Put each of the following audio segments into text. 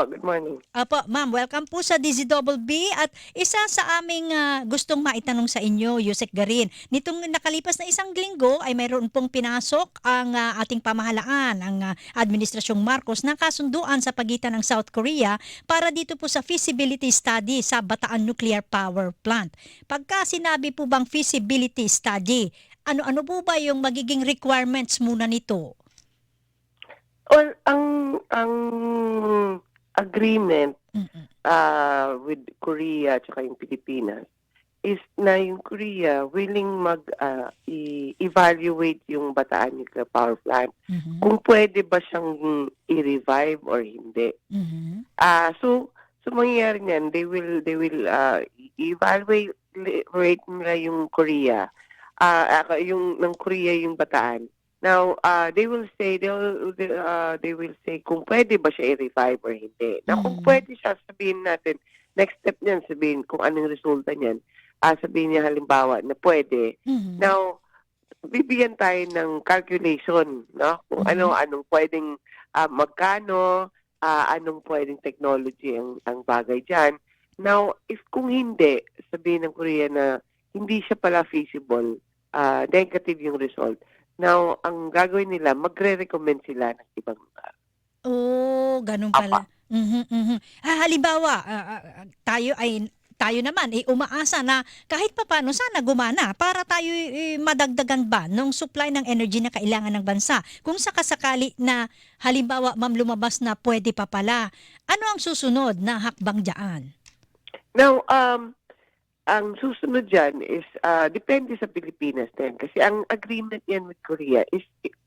Oh, good morning. Apo, ma'am, welcome po sa DZBB at isa sa aming ah, gustong maitanong sa inyo, Yusek Garin. Nitong nakalipas na isang linggo ay mayroon pong pinasok ang ah, ating pamahalaan, ang ah, Administrasyong Marcos ng kasunduan sa pagitan ng South Korea para dito po sa feasibility study sa Bataan Nuclear Power Plant. Pagka sinabi po bang feasibility study, ano-ano po ba yung magiging requirements muna nito? Well, ang ang agreement uh, with Korea at saka yung Pilipinas is na yung Korea willing mag uh, i- evaluate yung Bataan Nuclear Power Plant Mhm. kung pwede ba siyang i-revive or hindi. Mhm. Ah, so so mangyayari niyan, they will they will uh, evaluate rate nila yung Korea. Ah, ah, yung ng Korea yung Bataan. Now, uh, they will say they'll they, uh, they will say kung pwede ba siya i-revive or hindi. Now, kung Mhm. pwede siya, sabihin natin next step niyan, sabihin kung anong resulta niyan. Ah, sabihin niya halimbawa na pwede. Mhm. Now, bibigyan tayo ng calculation, no? Kung Mhm. ano anong pwedeng ah, magkano, ah, anong pwedeng technology ang ang bagay diyan. Now, if kung hindi, sabihin ng Korea na hindi siya pala feasible, ah, negative yung result. Now, ang gagawin nila, magre-recommend sila ng ibang ah, Oh, ganun pala. Mhm, mhm. Ah, halimbawa, ah, tayo ay tayo naman ay umaasa na kahit papaano sana gumana para tayo eh, madagdagan ba ng supply ng energy na kailangan ng bansa. Kung sakasakali na halimbawa ma'am lumabas na pwede pa pala, ano ang susunod na hakbang diyan? Now, um, ang susunod dyan is, uh, depende sa Pilipinas din. Kasi ang agreement yan with Korea is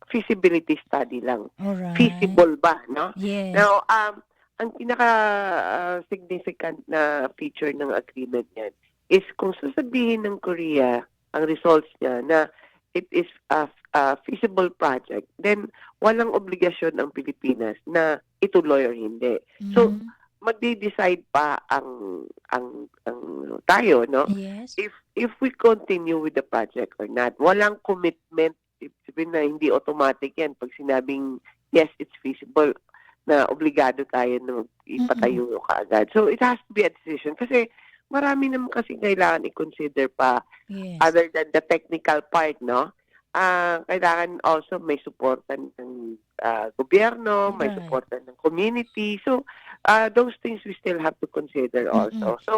feasibility study lang. Alright. Feasible ba, no? Yes. Now, um, ang pinaka-significant na feature ng agreement niyan is kung sasabihin ng Korea ang results niya na it is a, a feasible project, then walang obligasyon ang Pilipinas na ituloy or hindi. so, Mhm. Magde-decide pa ang ang ang tayo, no? yes. If if we continue with the project or not. Walang commitment. Sabihin na hindi automatic yan. Pag sinabing yes, it's feasible, na obligado tayo na ipatayo kaagad. So it has to be a decision. Kasi marami naman kasi kailangan i-consider pa Yes. other than the technical part, no? Ah, kailangan also may suporta ng ah, gobyerno, may Right. suporta ng community. So, ah, those things we still have to consider also. So,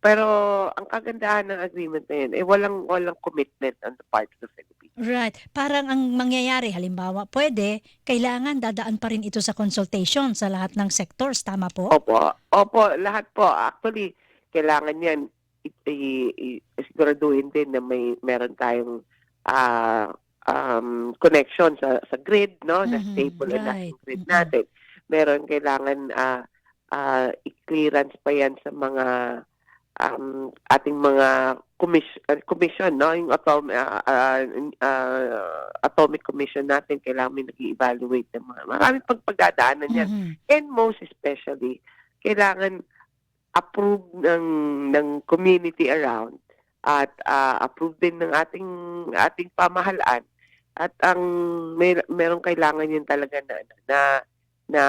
pero ang kagandahan ng agreement na yun, eh walang walang commitment on the part of the Philippines. Right. Parang ang mangyayari, halimbawa, pwede, kailangan dadaan pa rin ito sa consultation sa lahat ng sectors. Tama po? Opo. Opo, lahat po. Actually, kailangan yan i- i- i- siguraduhin din na may meron tayong ah, um, connection sa sa grid, no? Na Mhm, stable right. nating grid Mhm. natin. Meron kailangan ah, ah, i-clearance pa yan sa mga um, ating mga commission, commission no? Yung atom, ah, ah, ah, atomic commission natin, kailangan may nag-evaluate ng mga maraming pagpagdadaanan yan. Mhm. And most especially, kailangan approve ng ng community around at ah, approve din ng ating ating pamahalaan at ang may merong kailangan yun talaga na na na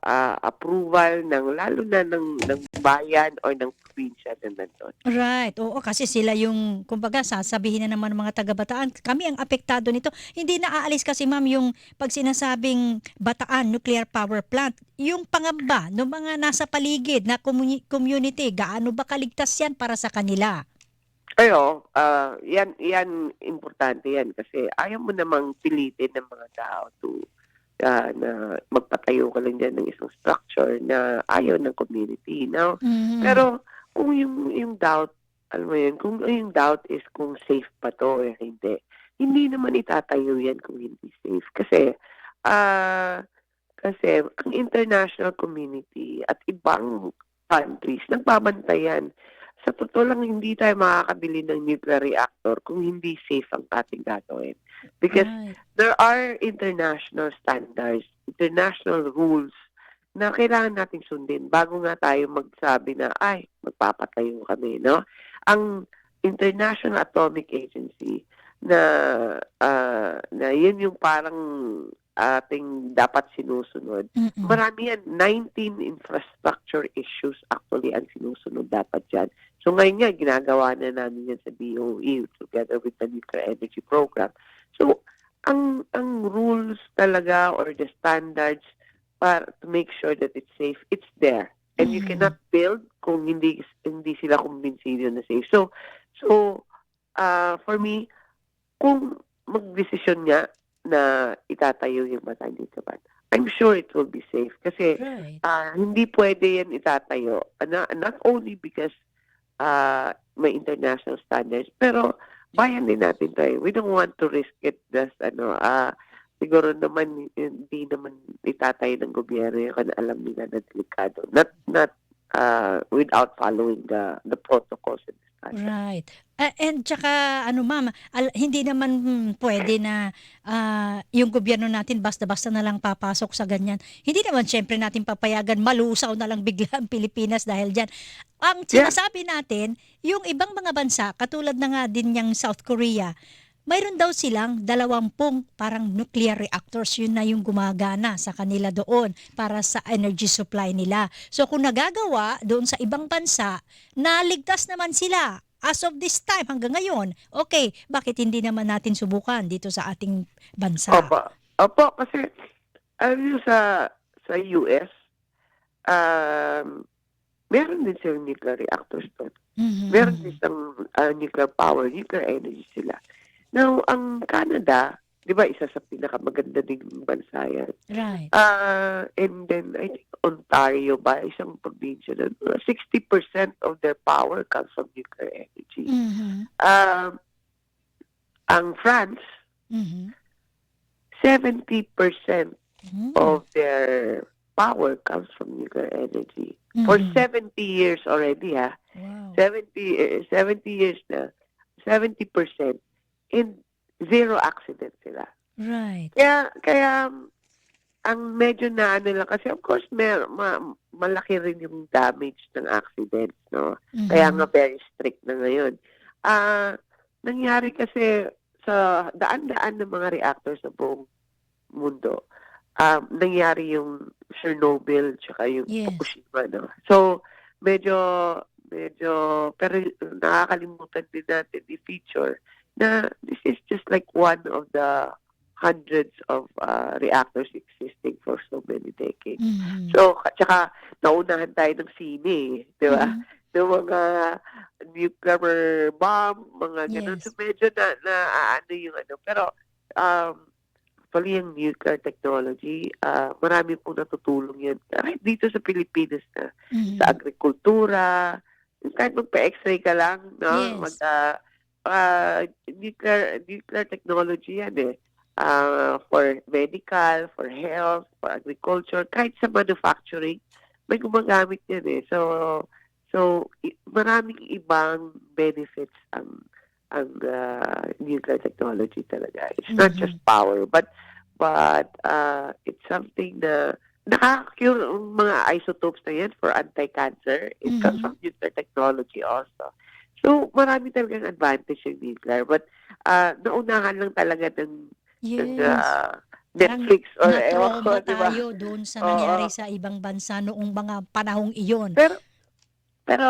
ah, approval ng lalo na ng ng bayan or ng probinsya na nandun. Right. Oo, kasi sila yung, kumbaga, sasabihin na naman ng mga taga-Bataan, kami ang apektado nito. Hindi na aalis kasi, ma'am, yung pag sinasabing Bataan Nuclear Power Plant, yung pangamba ng mga nasa paligid na communi- community, gaano ba kaligtas yan para sa kanila? Ayo, ah, yan yan importante yan kasi ayaw mo namang pilitin ng mga tao to ah, na magpatayo ka lang dyan ng isang structure na ayaw ng community. Now, Mhm. Pero kung yung yung doubt, alam mo yun, kung yung doubt is kung safe pa to or hindi, hindi naman itatayo yan kung hindi safe. Kasi, ah kasi ang international community at ibang countries, nagbabantayan. Sa totoo lang, hindi tayo makakabili ng nuclear reactor kung hindi safe ang ating gagawin. Because Right. there are international standards, international rules na kailangan nating sundin bago nga tayo magsabi na ay magpapatayo kami no ang International Atomic Agency na ah, na yun yung parang ating dapat sinusunod. Mm-mm. Marami yan. 19 infrastructure issues actually ang sinusunod dapat yan. So ngayon nga, ginagawa na namin yan sa DOE together with the Nuclear Energy Program. So, ang ang rules talaga or the standards para to make sure that it's safe, it's there. And you Mhm. cannot build kung hindi hindi sila kumbinsido na safe. So, so uh, for me, kung magdesisyon nga na itatayo yung Batanica I'm sure it will be safe. Kasi Right. ah, hindi pwede yan itatayo. Not, not only because ah, may international standards, pero bayan din natin tayo. We don't want to risk it just ano, ah, siguro naman hindi naman itatayo ng gobyerno yung kana alam nila na delikado. Not not ah, without following the the protocols and. Right. Ah, and tsaka ano ma'am, al- hindi naman pwede na ah, yung gobyerno natin basta-basta na lang papasok sa ganyan. Hindi naman syempre natin papayagan malusaw na lang bigla ang Pilipinas dahil diyan. Ang Yeah. sinasabi natin, yung ibang mga bansa katulad na nga din yung South Korea, mayroon daw silang dalawampung parang nuclear reactors, yun na yung gumagana sa kanila doon para sa energy supply nila. So kung nagagawa doon sa ibang bansa, naligtas naman sila as of this time hanggang ngayon. Okay, bakit hindi naman natin subukan dito sa ating bansa? Opo. Opo, kasi alam niyo sa sa US, um, meron din silang nuclear reactors doon. Mhm. Meron din silang uh, nuclear power, nuclear energy sila. Now, ang Canada, di ba, isa sa pinakamaganda ding bansa yan. Right. Uh, and then, I think Ontario ba, isang probinsya na, 60% of their power comes from nuclear energy. Mhm. Um, ang France, Mhm. 70% Mhm. of their power comes from nuclear energy. For Mhm. 70 years already, ha? Wow. 70, eh, 70 years na, 70% in zero accident sila. Right. Kaya, kaya ang medyo na ano lang, kasi of course, mer, ma, malaki rin yung damage ng accidents, no? Kaya Mhm. nga very strict na ngayon. Ah, nangyari kasi sa daan-daan ng mga reactors sa buong mundo, um, nangyari yung Chernobyl tsaka yung Yes. Fukushima, no? So, medyo, medyo, pero nakakalimutan din natin i-feature na this is just like one of the hundreds of uh, reactors existing for so many decades. Mhm. So, tsaka naunahan tayo ng sine, eh, di ba? Mhm. Yung mga nuclear bomb, mga ganun. Yes. So, medyo na, na ano yung ano. Pero, um, actually yung nuclear technology, ah, marami pong natutulong yan. Kahit dito sa Pilipinas na, Mhm. sa agrikultura, kahit magpa-x-ray ka lang, no? Yes. Mag, ah, ah, nuclear, nuclear technology yan eh. Ah, for medical, for health, for agriculture, kahit sa manufacturing, may gumagamit yan eh. So, so maraming ibang benefits ang ang ah, nuclear technology talaga. It's not Mhm. just power, but but uh, it's something na nakaka-cure mga isotopes na yan for anti-cancer. It comes Mhm. from nuclear technology also. So, marami talagang advantage yung nuclear. But, uh, naunahan lang talaga ng, ng Yes. uh, Netflix or ewan ko, di ba? tayo doon sa Oo. nangyari sa ibang bansa noong mga panahong iyon. Pero, pero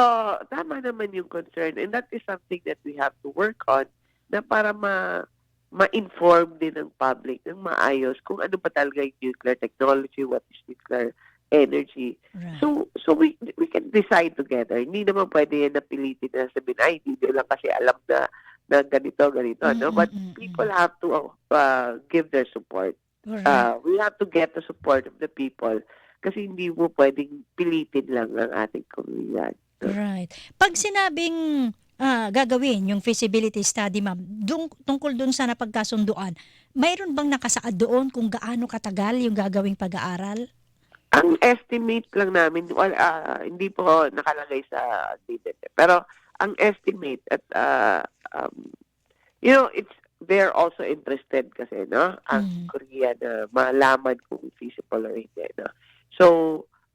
tama naman yung concern and that is something that we have to work on na para ma ma-inform din ng public ng maayos kung ano ba talaga yung nuclear technology, what is nuclear energy. Right. So so we can decide together. Hindi naman pwede yan na pilitin na sabihin, ay, hindi nyo lang kasi alam na na ganito, ganito. no? Mm, But people have to uh, give their support. Uh, we have to get the support of the people kasi hindi mo pwedeng pilitin lang ang ating komunidad. Right. Pag sinabing ah, gagawin yung feasibility study, ma'am, dung, tungkol dun sa napagkasunduan, mayroon bang nakasaad doon kung gaano katagal yung gagawing pag-aaral? Ang estimate lang namin, well, ah, hindi po nakalagay sa DBT. Pero ang estimate at, ah, um, you know, it's, they're also interested kasi, no? Ang Mhm. Korea na malaman kung feasible or hindi, no? So,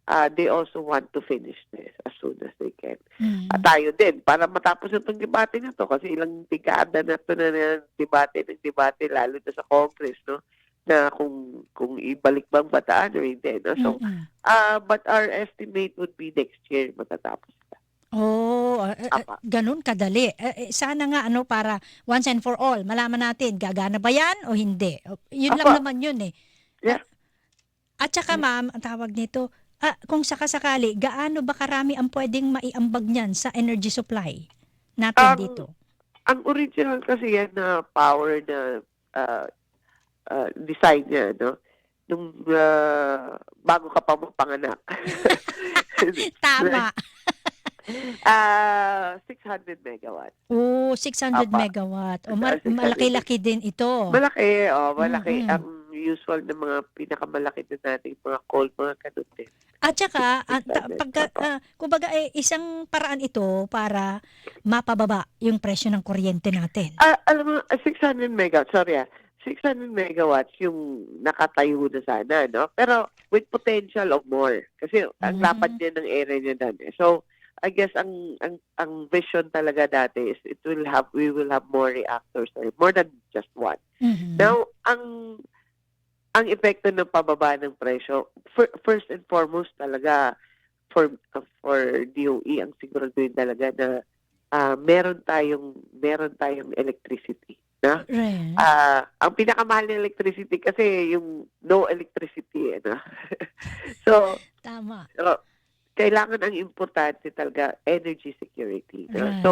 ah, they also want to finish this as soon as they can. Mm. At tayo din, para matapos na itong debate na to, kasi ilang dekada na ito na ng debate ng debate, lalo na sa Congress, no? Na kung kung ibalik bang bataan or hindi. No? So, Mm-mm. ah but our estimate would be next year matatapos na. Oh, Apa. ganun kadali. Eh, sana nga ano para once and for all, malaman natin gagana ba 'yan o hindi. Yun lang Apa. naman 'yun eh. Yeah. At saka ma'am, ang tawag nito, ah, kung sakasakali, gaano ba karami ang pwedeng maiambag niyan sa energy supply natin Um, dito? Ang original kasi yan na power na ah, ah, design niya, no? Nung ah, bago ka pa mapanganak. Tama. Ah, 600 megawatts. Oh, 600 Apa. megawatt. O, ma- 600 malaki-laki din ito. Malaki, oh, malaki. Mm-mm. Ang usual na mga pinakamalaki na nating mga coal, mga ganun din. At saka, ah, ta- 600, pagka, ah, kumbaga, eh, isang paraan ito para mapababa yung presyo ng kuryente natin. Ah, alam mo, ah, 600 megawatts, sorry ah, 600 megawatts yung nakatayo na sana, no? Pero with potential of more. Kasi ang Mhm. lapad niya ng area niya eh. So, I guess ang, ang ang vision talaga dati is it will have we will have more reactors or more than just one. Mhm. Now, ang ang epekto ng pababa ng presyo, fir- first and foremost talaga for for DOE ang siguraduhin talaga na ah, meron tayong meron tayong electricity. Na? Right. Ah, ang pinakamahal ng electricity kasi yung no electricity. Eh, no? so, Tama. so, kailangan ang importante talaga energy security. No? Right. So,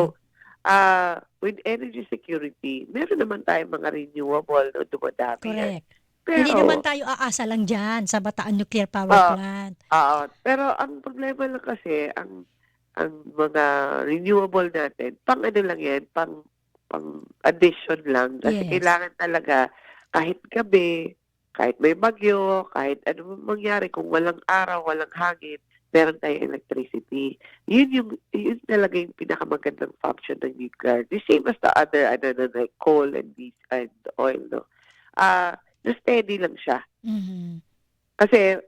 ah with energy security, meron naman tayong mga renewable no, dumadami. Correct. Pero, Hindi naman tayo aasa lang dyan sa Bataan Nuclear Power Ah. Plant. Oo. pero ang problema lang kasi, ang ang mga renewable natin, pang ano lang yan, pang pang addition lang. Kasi Yes. kailangan talaga kahit gabi, kahit may bagyo, kahit ano man mangyari, kung walang araw, walang hangin, meron tayong electricity. Yun yung, yun talaga yung pinakamagandang function ng nuclear. The same as the other, ano, na, like coal and, these, and oil, no? Ah, na steady lang siya. Mhm. Kasi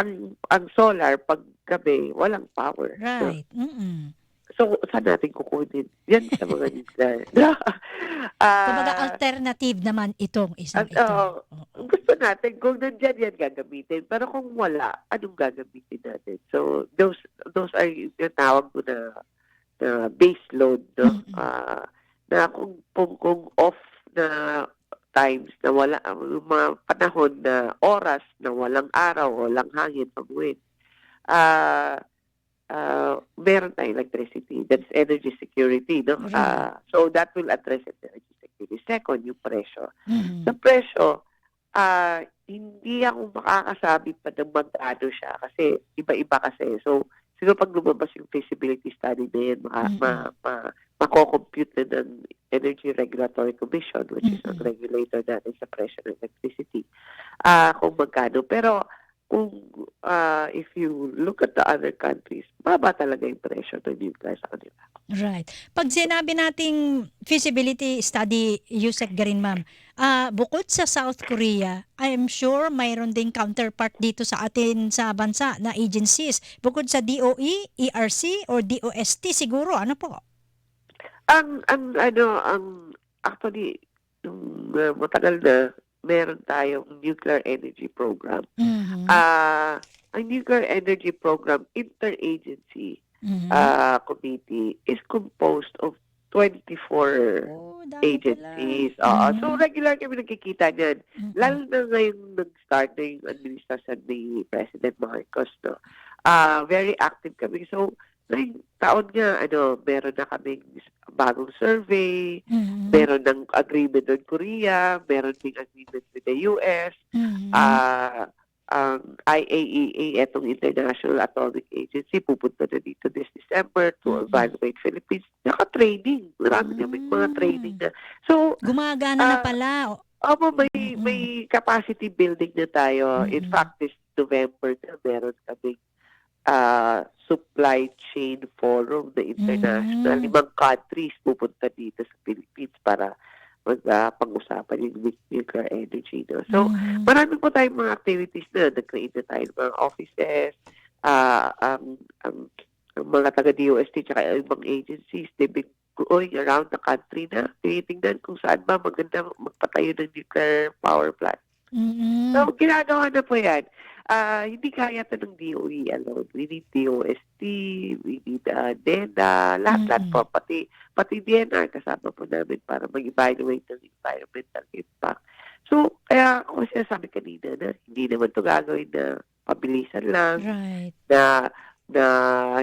ang ang solar pag gabi walang power. Right. Mm-mm. So saan natin kukunin? Yan sa mga nuclear. Ah, Kumbaga alternative naman itong isang at, ito. Oo. gusto natin kung nandiyan yan gagamitin. Pero kung wala, anong gagamitin natin? So those those are yung tinatawag mo na, na base load. No? Mm-mm. Ah, na kung, kung, kung off na times na wala, yung mga panahon na oras na walang araw, walang hangin, pag-wind, ah ah, meron tayong electricity. That's energy security, no? Right. Ah, so that will address energy security. Second, yung presyo. Mhm. Sa presyo, ah hindi ako makakasabi pa ng magkano siya kasi iba-iba kasi. So, siguro pag lumabas yung feasibility study na yan, maka, Mm-mm. ma, ma, mako-compute na ng Energy Regulatory Commission, which is ang regulator natin sa presyo ng electricity, ah kung magkano. Pero, kung ah, if you look at the other countries, baba talaga yung presyo ng nuclear sa kanila. Right. Pag sinabi nating feasibility study, Yusek Garin, ma'am, ah, bukod sa South Korea, I'm sure mayroon ding counterpart dito sa atin sa bansa na agencies. Bukod sa DOE, ERC, or DOST siguro, ano po? Ang ang ano ang actually nung uh, matagal na meron tayong nuclear energy program. Mhm. Ah, ang nuclear energy program interagency Mhm. ah, committee is composed of 24 oh, agencies. Oo. So Mhm. regular kami nakikita niyan. Mhm. Lalo na ngayon nag-start na yung administrasyon ni President Marcos. No? Ah, very active kami. So, ngayong taon nga, ano, meron na kaming bagong survey, Mhm. meron ng agreement with Korea, meron ding agreement with the US, Mhm. ah ang IAEA, etong International Atomic Agency, pupunta na dito this December to Mhm. evaluate Philippines. Naka-training. Marami kaming mga Mm. training na. So, Gumagana na ah, pala. Opo, may Mm-mm. may capacity building na tayo. In Mm-mm. fact, this November na meron kaming ah, supply chain forum na international. Mm. Limang countries pupunta dito sa Philippines para mag-pag-usapan yung nu- nuclear energy. No? So, Mhm. marami po tayong mga activities na. Nag-create na tayo ng mga offices, ah ang, ang, ang mga taga-DOST tsaka ibang agencies, they've been going around the country na tinitingnan kung saan ba maganda magpatayo ng nuclear power plant. Mm-mm. So, ginagawa na po yan. Ah, hindi kaya ito ng DOE alone. We need DOST, we need uh, DENA, lahat-lahat po. Pati, pati DNR kasama po namin para mag-evaluate ng environmental impact. So, kaya ako sinasabi kanina na hindi naman ito gagawin na pabilisan lang, Right. na, na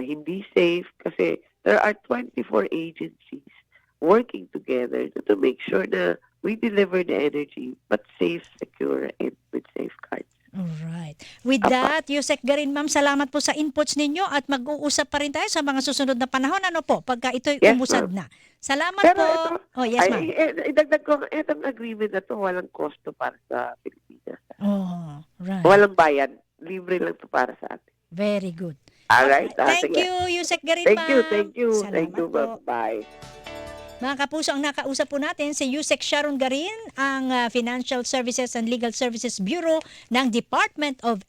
hindi safe kasi there are 24 agencies working together to, to make sure na we deliver the energy but safe, secure, and with safeguards. Alright. With Apa. that, Yusek Garin, ma'am, salamat po sa inputs ninyo at mag-uusap pa rin tayo sa mga susunod na panahon. Ano po, pagka ito'y Yes, umusad na. Salamat Pero po. ito- oh, yes, ma'am. Eh, idagdag ko, itong agreement na to, walang kosto para sa Pilipinas. Oh, right. Walang bayan. Libre lang to para sa atin. Very good. Alright? Okay. Ah, Thank you, Yusek Garin, Thank you, thank you. Salamat thank you, po. Mga kapuso, ang nakausap po natin si Yusek Sharon Garin, ang ah, Financial Services and Legal Services Bureau ng Department of